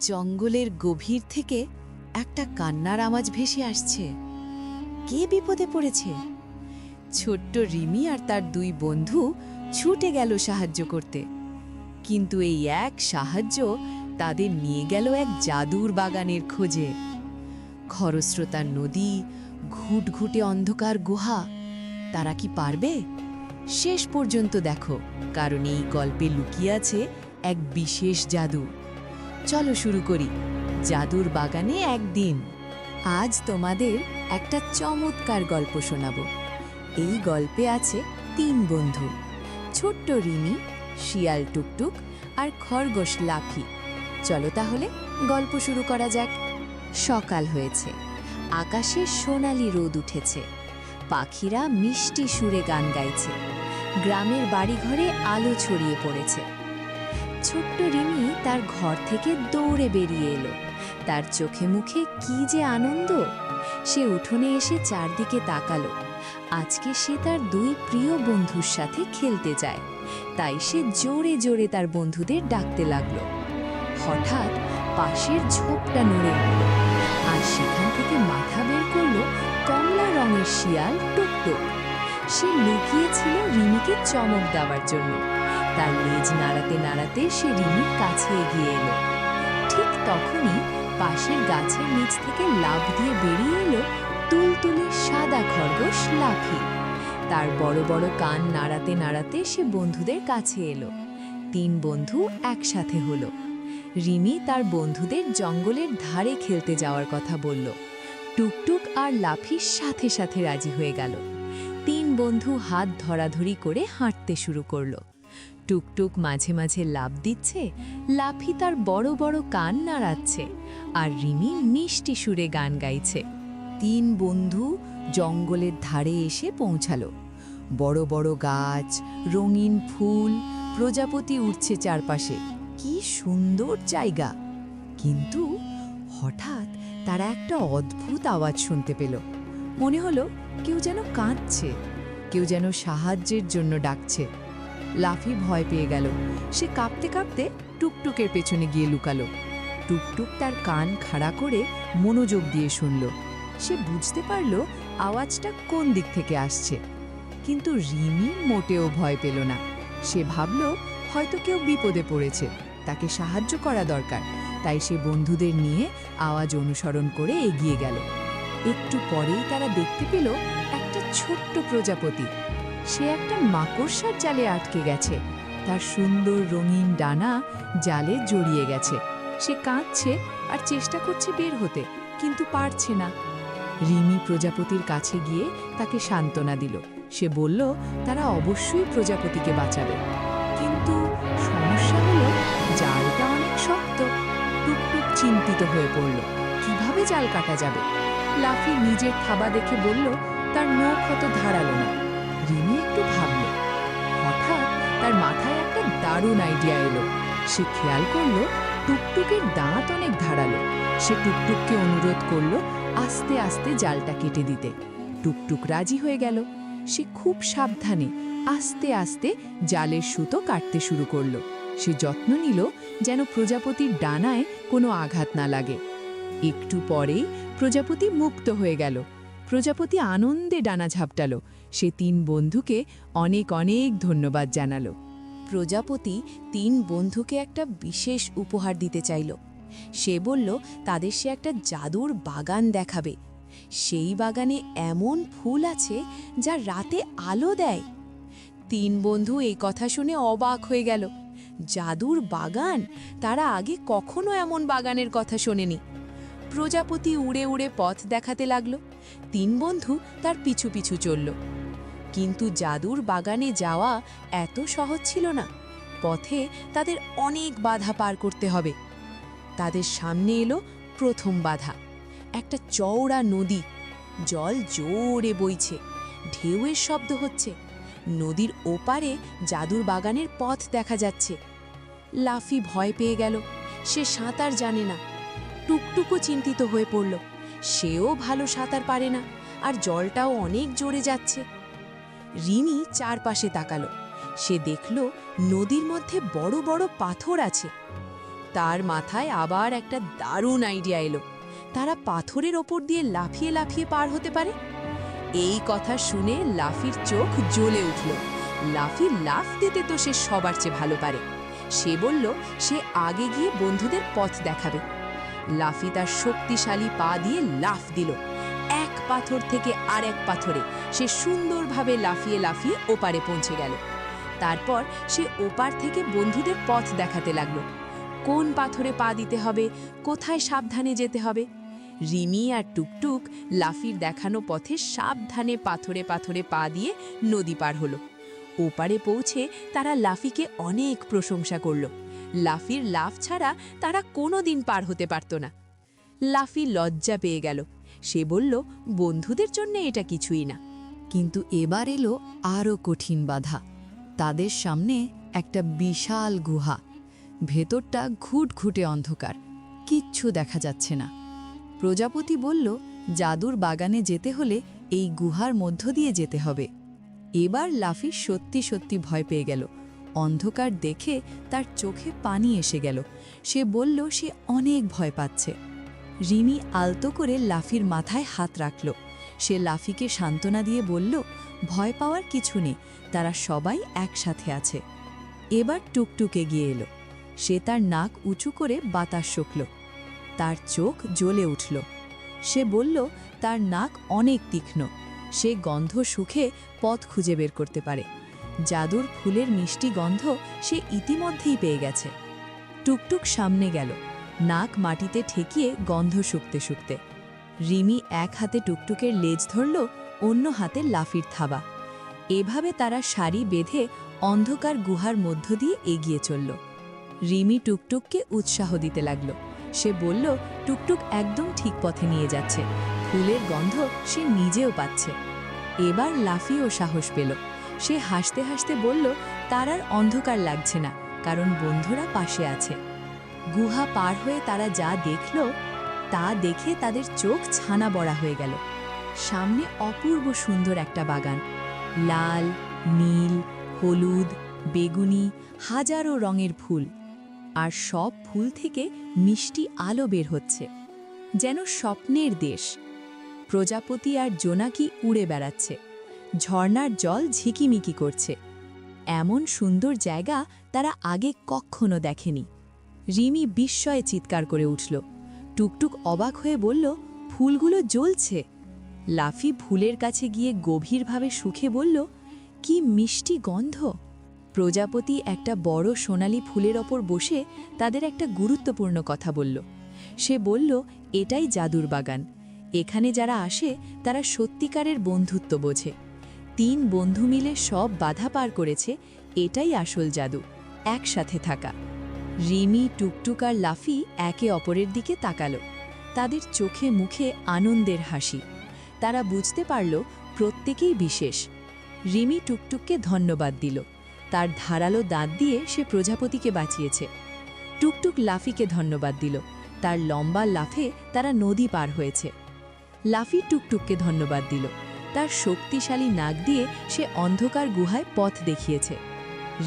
জঙ্গলের গভীর থেকে একটা কান্নার আওয়াজ ভেসে আসছে। কে বিপদে পড়েছে? ছোট্ট রিমি আর তার দুই বন্ধু ছুটে গেল সাহায্য করতে। কিন্তু এই এক সাহায্য তাদের নিয়ে গেল এক জাদুর বাগানের খোঁজে। খরস্রোতার নদী, ঘুটঘুটে অন্ধকার গুহা, তারা কি পারবে? শেষ পর্যন্ত দেখো, কারণ এই গল্পে লুকিয়ে আছে এক বিশেষ জাদু। চলো শুরু করি। জাদুর বাগানে একদিন আজ তোমাদের একটা চমৎকার গল্প শোনাব। এই গল্পে আছে তিন বন্ধু, ছোট্ট রিমি, শিয়াল টুকটুক আর খরগোশ লাফি। চলো তাহলে গল্প শুরু করা যাক। সকাল হয়েছে, আকাশে সোনালি রোদ উঠেছে, পাখিরা মিষ্টি সুরে গান গাইছে, গ্রামের বাড়িঘরে আলো ছড়িয়ে পড়েছে। ছোট্ট রিমি তার ঘর থেকে দৌড়ে বেরিয়ে এলো। তার চোখে মুখে কি যে আনন্দ! সে উঠোনে এসে চারদিকে তাকালো। আজকে সে তার দুই প্রিয় বন্ধুর সাথে খেলতে যায়। তাই সে জোরে জোরে তার বন্ধুদের ডাকতে লাগল। হঠাৎ পাশের ঝোপটা নড়ে উঠল আর সেখান থেকে মাথা বের করল কমলা রঙের শিয়াল টুকটুক। সে লুকিয়েছিল রিমিকে চমক দেওয়ার জন্য। তার লেজ নাড়াতে নাড়াতে সে রিমির কাছে এগিয়ে এলো। ঠিক তখনই পাশের গাছের নিচ থেকে লাফ দিয়ে বেরিয়ে এলো তুলতুলে সাদা খরগোশ লাফি। তার বড় বড় কান নাড়াতে নাড়াতে সে বন্ধুদের কাছে এলো। তিন বন্ধু একসাথে হলো। রিমি তার বন্ধুদের জঙ্গলের ধারে খেলতে যাওয়ার কথা বলল। টুকটুক আর লাফির সাথে সাথে রাজি হয়ে গেল। তিন বন্ধু হাত ধরাধরি করে হাঁটতে শুরু করল। টুকটুক মাঝে মাঝে লাভ দিচ্ছে, লাফি তার বড় বড় কান নাড়াচ্ছে আর রিমি মিষ্টি সুরে গান গাইছে। তিন বন্ধু জঙ্গলের ধারে এসে পৌঁছালো। বড় বড় গাছ, রঙিন ফুল, প্রজাপতি উঠছে চারপাশে। কি সুন্দর জায়গা। কিন্তু হঠাৎ তারা একটা অদ্ভুত আওয়াজ শুনতে পেল। মনে হলো কেউ যেন কাঁদছে, কেউ যেন সাহায্যের জন্য ডাকছে। লাফি ভয় পেয়ে গেল। সে কাঁপতে কাঁপতে টুকটুকের পেছনে গিয়ে লুকালো। টুকটুক তার কান খাড়া করে মনোযোগ দিয়ে শুনল। সে বুঝতে পারল আওয়াজটা কোন দিক থেকে আসছে। কিন্তু রিমি মোটেও ভয় পেল না। সে ভাবল হয়তো কেউ বিপদে পড়েছে। তাকে সাহায্য করা দরকার। তাই সে বন্ধুদের নিয়ে আওয়াজ অনুসরণ করে এগিয়ে গেল। একটু পরেই তারা দেখতে পেল একটা ছোট্ট প্রজাপতি। সে একটা মাকড়সার জালে আটকে গেছে। তার সুন্দর রঙিন ডানা জালে জড়িয়ে গেছে। সে কাঁদছে আর চেষ্টা করছে বের হতে, কিন্তু পারছে না। রিমি প্রজাপতির কাছে গিয়ে তাকে সান্ত্বনা দিল। সে বলল, তারা অবশ্যই প্রজাপতিকে বাঁচাবে। কিন্তু সমস্যা হলো, জালটা অনেক শক্ত। টুকটুক চিন্তিত হয়ে পড়ল, কীভাবে জাল কাটা যাবে? লাফি নিজের থাবা দেখে বলল, তার নখ হত ধারালো না। রিমি একটু ভাবল। হঠাৎ তার মাথায় একটা দারুণ আইডিয়া এলো। সে খেয়াল করল, টুকটুকের দাঁত অনেক ধারালো। সে টুকটুককে অনুরোধ করল আস্তে আস্তে জালটা কেটে দিতে। টুকটুক রাজি হয়ে গেল। সে খুব সাবধানে আস্তে আস্তে জালের সুতো কাটতে শুরু করল। সে যত্ন নিল যেন প্রজাপতির ডানায় কোনো আঘাত না লাগে। একটু পরেই প্রজাপতি মুক্ত হয়ে গেল। প্রজাপতি আনন্দে ডানা ঝাপটাল। সে তিন বন্ধুকে অনেক অনেক ধন্যবাদ জানালো। প্রজাপতি তিন বন্ধুকে একটা বিশেষ উপহার দিতে চাইল। সে বলল, তাদের সে একটা জাদুর বাগান দেখাবে। সেই বাগানে এমন ফুল আছে যা রাতে আলো দেয়। তিন বন্ধু এই কথা শুনে অবাক হয়ে গেল। জাদুর বাগান? তারা আগে কখনো এমন বাগানের কথা শোনেনি। প্রজাপতি উড়ে উড়ে পথ দেখাতে লাগল। তিন বন্ধু তার পিছু পিছু চলল। কিন্তু জাদুর বাগানে যাওয়া এত সহজ ছিল না। পথে তাদের অনেক বাধা পার করতে হবে। তাদের সামনে এলো প্রথম বাধা। একটা চওড়া নদী। জল জোরে বইছে। ঢেউয়ের শব্দ হচ্ছে। নদীর ওপারে জাদুর বাগানের পথ দেখা যাচ্ছে। লাফি ভয় পেয়ে গেল। সে সাঁতার জানে না। টুকটুকো চিন্তিত হয়ে পড়ল। সেও ভালো সাঁতার পারে না, আর জলটাও অনেক জোরে যাচ্ছে। রিমি চারপাশে তাকালো। সে দেখল নদীর মধ্যে বড় বড় পাথর আছে। তার মাথায় আবার একটা দারুণ আইডিয়া এলো। তারা পাথরের ওপর দিয়ে লাফিয়ে লাফিয়ে পার হতে পারে। এই কথা শুনে লাফির চোখ জ্বলে উঠল। লাফি লাফ দিতে তো সে সবার চেয়ে ভালো পারে। সে বলল, সে আগে গিয়ে বন্ধুদের পথ দেখাবে। লাফি তার শক্তিশালী পা দিয়ে লাফ দিল। এক পাথর থেকে আরেক পাথরে সে সুন্দরভাবে লাফিয়ে লাফিয়ে ওপারে পৌঁছে গেল। তারপর সে ওপার থেকে বন্ধুদের পথ দেখাতে লাগল। কোন পাথরে পা দিতে হবে, কোথায় সাবধানে যেতে হবে? রিমি আর টুকটুক লাফির দেখানো পথে সাবধানে পাথরে পাথরে পা দিয়ে নদী পার হলো। ওপারে পৌঁছে তারা লাফিকে অনেক প্রশংসা করল। লাফির লাফ ছাড়া তারা কোনো দিন পার হতে পারত না। লাফি লজ্জা পেয়ে গেল। সে বলল, বন্ধুদের জন্য এটা কিছুই না। কিন্তু এবার এলো আরও কঠিন বাধা। তাদের সামনে একটা বিশাল গুহা। ভেতরটা ঘুটঘুটে অন্ধকার। কিচ্ছু দেখা যাচ্ছে না। প্রজাপতি বলল, জাদুর বাগানে যেতে হলে এই গুহার মধ্য দিয়ে যেতে হবে। এবার লাফি সত্যি সত্যি ভয় পেয়ে গেল। অন্ধকার দেখে তার চোখে পানি এসে গেল। সে বলল, সে অনেক ভয় পাচ্ছে। রিমি আলতো করে লাফির মাথায় হাত রাখল। সে লাফিকে সান্ত্বনা দিয়ে বলল, ভয় পাওয়ার কিছু নেই, তারা সবাই একসাথে আছে। এবার টুকটুকে গিয়ে এলো। সে তার নাক উঁচু করে বাতাস শুকল। তার চোখ জ্বলে উঠল। সে বলল, তার নাক অনেক তীক্ষ্ণ। সে গন্ধ সুখে পথ খুঁজে বের করতে পারে। জাদুর ফুলের মিষ্টি গন্ধ সে ইতিমধ্যেই পেয়ে গেছে। টুকটুক সামনে গেল, নাক মাটিতে ঠেকিয়ে গন্ধ শুকতে শুকতে। রিমি এক হাতে টুকটুকের লেজ ধরল, অন্য হাতে লাফির থাবা। এভাবে তারা সারি বেঁধে অন্ধকার গুহার মধ্য দিয়ে এগিয়ে চলল। রিমি টুকটুককে উৎসাহ দিতে লাগল। সে বলল, টুকটুক একদম ঠিক পথে নিয়ে যাচ্ছে। ফুলের গন্ধ সে নিজেও পাচ্ছে। এবার লাফিও সাহস পেল। সে হাসতে হাসতে বলল, তার আর অন্ধকার লাগছে না, কারণ বন্ধুরা পাশে আছে। গুহা পার হয়ে তারা যা দেখল, তা দেখে তাদের চোখ ছানা বড়া হয়ে গেল। সামনে অপূর্ব সুন্দর একটা বাগান। লাল, নীল, হলুদ, বেগুনি, হাজারো রঙের ফুল। আর সব ফুল থেকে মিষ্টি আলো বের হচ্ছে। যেন স্বপ্নের দেশ। প্রজাপতি আর জোনাকি উড়ে বেড়াচ্ছে। ঝর্ণার জল ঝিকিমিকি করছে। এমন সুন্দর জায়গা তারা আগে কখনো দেখেনি। রিমি বিস্ময়ে চিৎকার করে উঠল। টুকটুক অবাক হয়ে বলল, ফুলগুলো জ্বলছে। লাফি ফুলের কাছে গিয়ে গভীরভাবে সুখে বলল, কি মিষ্টি গন্ধ। প্রজাপতি একটা বড় সোনালি ফুলের ওপর বসে তাদের একটা গুরুত্বপূর্ণ কথা বলল। সে বলল, এটাই জাদুর বাগান। এখানে যারা আসে, তারা সত্যিকারের বন্ধুত্ব বোঝে। তিন বন্ধু মিলে সব বাধা পার করেছে, এটাই আসল জাদু, একসাথে থাকা। রিমি, টুকটুক আর লাফি একে অপরের দিকে তাকালো। তাদের চোখে মুখে আনন্দের হাসি। তারা বুঝতে পারল, প্রত্যেকেই বিশেষ। রিমি টুকটুককে ধন্যবাদ দিল। তার ধারালো দাঁত দিয়ে সে প্রজাপতিকে বাঁচিয়েছে। টুকটুক লাফিকে ধন্যবাদ দিল। তার লম্বা লাফে তারা নদী পার হয়েছে। লাফি টুকটুককে ধন্যবাদ দিল। তার শক্তিশালী নাক দিয়ে সে অন্ধকার গুহায় পথ দেখিয়েছে।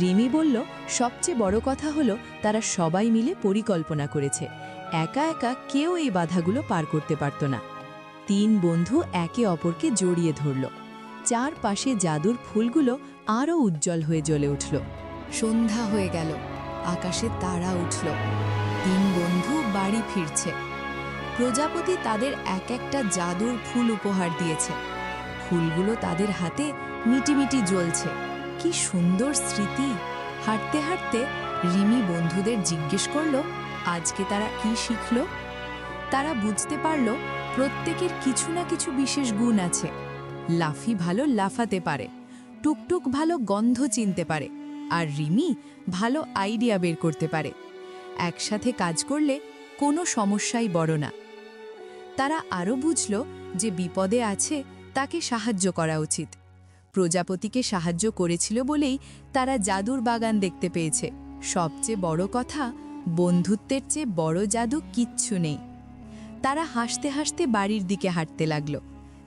রিমি বলল, সবচেয়ে বড় কথা হলো, তারা সবাই মিলে পরিকল্পনা করেছে। একা একা কেউ এই বাধাগুলো পার করতে পারত না। তিন বন্ধু একে অপরকে জড়িয়ে ধরল। চারপাশে জাদুর ফুলগুলো আরও উজ্জ্বল হয়ে জ্বলে উঠল। সন্ধ্যা হয়ে গেল, আকাশে তারা উঠল। তিন বন্ধু বাড়ি ফিরছে। প্রজাপতি তাদের এক একটা জাদুর ফুল উপহার দিয়েছে। ফুলগুলো তাদের হাতে মিটিমিটি জ্বলছে। কি সুন্দর স্মৃতি। হাঁটতে হাঁটতে রিমি বন্ধুদের জিজ্ঞেস করল, আজকে তারা কি শিখল? তারা বুঝতে পারল, প্রত্যেকের কিছু না কিছু বিশেষ গুণ আছে। লাফি ভালো লাফাতে পারে, টুকটুক ভালো গন্ধ চিনতে পারে, আর রিমি ভালো আইডিয়া বের করতে পারে। একসাথে কাজ করলে কোনো সমস্যাই বড় না। তারা আরও বুঝল যে বিপদে আছে তাকে সাহায্য করা উচিত। প্রজাপতিকে সাহায্য করেছিল বলেই তারা জাদুর বাগান দেখতে পেয়েছে। সবচেয়ে বড় কথা, বন্ধুত্বের চেয়ে বড় জাদু কিচ্ছু নেই। তারা হাসতে হাসতে বাড়ির দিকে হাঁটতে লাগল।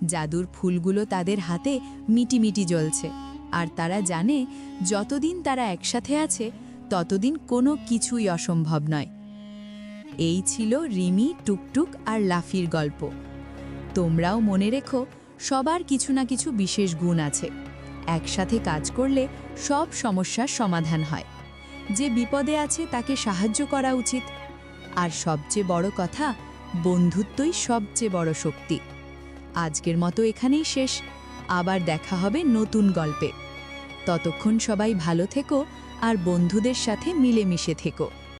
জাদুর ফুলগুলো তাদের হাতে মিটিমিটি জ্বলছে। আর তারা জানে, যতদিন তারা একসাথে আছে, ততদিন কোনো কিছুই অসম্ভব নয়। এই ছিল রিমি, টুকটুক আর লাফির গল্প। তোমরাও মনে রেখো সবার কিছু না কিছু বিশেষ গুণ আছে। একসাথে কাজ করলে সব সমস্যার সমাধান হয়। যে বিপদে আছে তাকে সাহায্য করা উচিত। আর সবচেয়ে বড় কথা, বন্ধুত্বই সবচেয়ে বড় শক্তি। আজকের মতো এখানেই শেষ। আবার দেখা হবে নতুন গল্পে। ততক্ষণ সবাই ভালো থেকো আর বন্ধুদের সাথে মিলেমিশে থেকো।